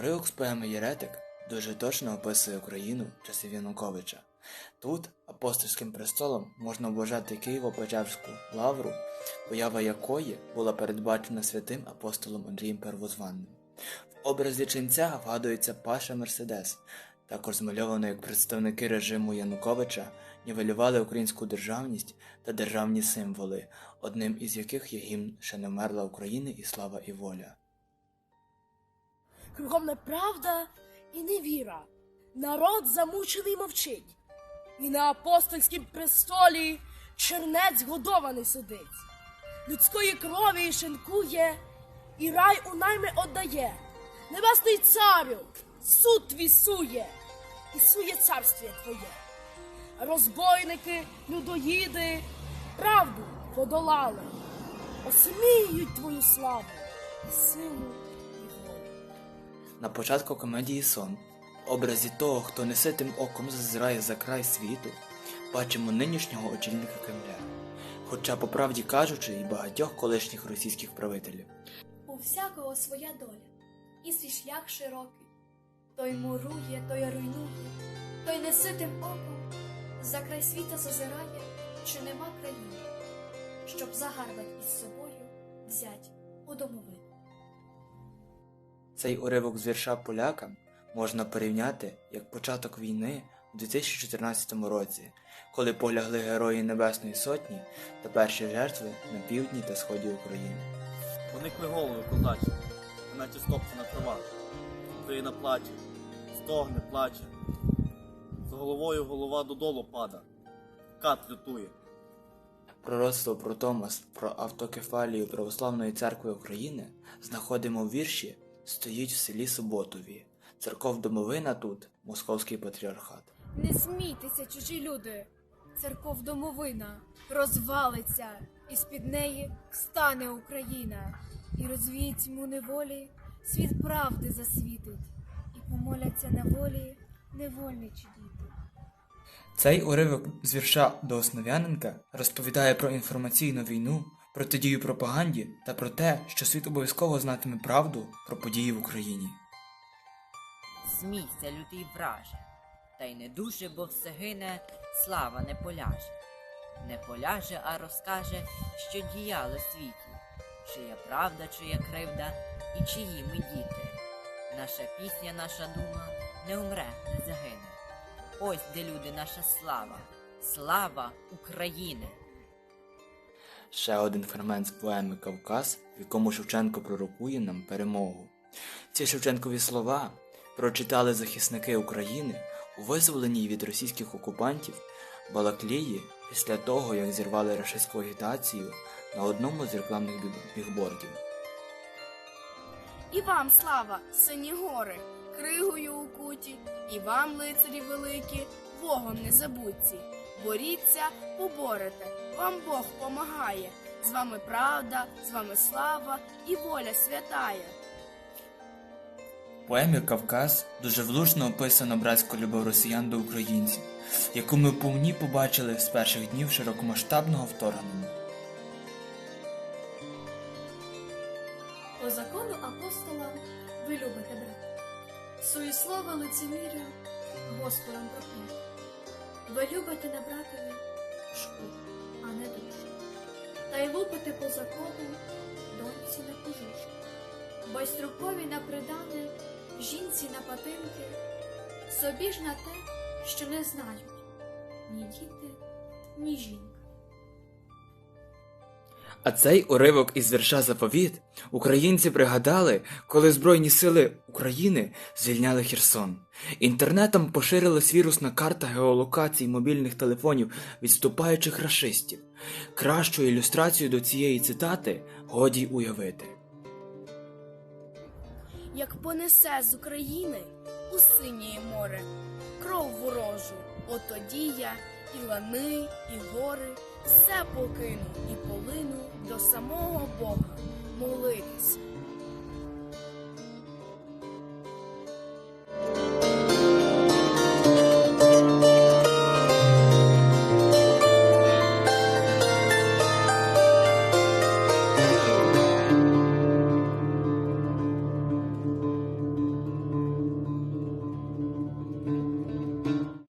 Уривок поеми Єретик дуже точно описує Україну часів Януковича. Тут апостольським престолом можна вважати Києво-Печерську лавру, поява якої була передбачена святим апостолом Андрієм Первозванним. В образі ченця вгадується Паша Мерседес, також змальовано як представники режиму Януковича нівелювали українську державність та державні символи, одним із яких є гімн «Ще не вмерла Україна і слава і воля. Кругом неправда і невіра. Народ замучений мовчить. І на апостольськім престолі чернець годований сидить. Людської крові шинкує, і рай у найми отдає. Небесний царю, суд твій сує, і сує царствіє твоє. Розбойники, людоїди, правду подолали, осміють твою славу, і силу. На початку комедії Сон, в образі того, хто неситим оком зазирає за край світу, бачимо нинішнього очільника Кремля. Хоча, по правді кажучи, і багатьох колишніх російських правителів. У всякого своя доля, і свій шлях широкий. Той мурує, той руйнує, той неситим оком за край світа зазирає, чи нема країни, щоб загарбать із собою взять у домовину. Цей уривок з вірша поляка можна порівняти як початок війни у 2014 році, коли полягли герої Небесної Сотні та перші жертви на півдні та сході України. Поникли голови козачі, наче стопці на травах. Україна плаче, стогне, плаче. З головою голова додолу пада. Кат лютує. Пророцтво про Томас про автокефалію Православної церкви України знаходимо в вірші Стоїть в селі Суботові. Церков домовина тут, Московський патріархат. Не смійтеся, чужі люди. Церков домовина розвалиться, і з-під неї встане Україна, і розвіє тьму неволі, світ правди засвітить, і помоляться на волі невольничі діти. Цей уривок з вірша до Основ'яненка розповідає про інформаційну війну, протидію пропаганді та про те, що світ обов'язково знатиме правду про події в Україні. Смійся, лютий враже, та й не дуже, бо все гине, слава не поляже. Не поляже, а розкаже, що діяло світі, чия правда, чия кривда і чиї ми діти. Наша пісня, наша дума не умре, не загине. Ось де люди, наша слава, слава України. Ще один фрагмент з поеми Кавказ, в якому Шевченко пророкує нам перемогу. Ці Шевченкові слова прочитали захисники України у визволеній від російських окупантів Балаклії після того, як зірвали рашистську агітацію на одному з рекламних біг- бігбордів. І вам слава, сині гори, кригою укуті, і вам, лицарі великі, Богом не забудьці. Боріться, поборете, вам Бог помагає. З вами правда, з вами слава і воля святая. В поемі Кавказ дуже влучно описано братську любов росіян до українців, яку ми повні побачили з перших днів широкомасштабного вторгнення. По закону апостола ви любите брат. Свої слова лицеміря Господом проп'є. Ви любите на братові шкуру, а не душу. Та й лупите по закону доньці на кожушку. Байструкові на придане, жінці на патинки, собі ж на те, що не знають ні діти, ні жінка. А цей уривок із вірша заповіт українці пригадали, коли Збройні сили України звільняли Херсон. Інтернетом поширилась вірусна карта геолокацій мобільних телефонів відступаючих рашистів. Кращу ілюстрацію до цієї цитати годі уявити. Як понесе з України у синє море, кров ворожу, от тоді я і лани, і гори, все покину і полину до самого Бога. Молитись,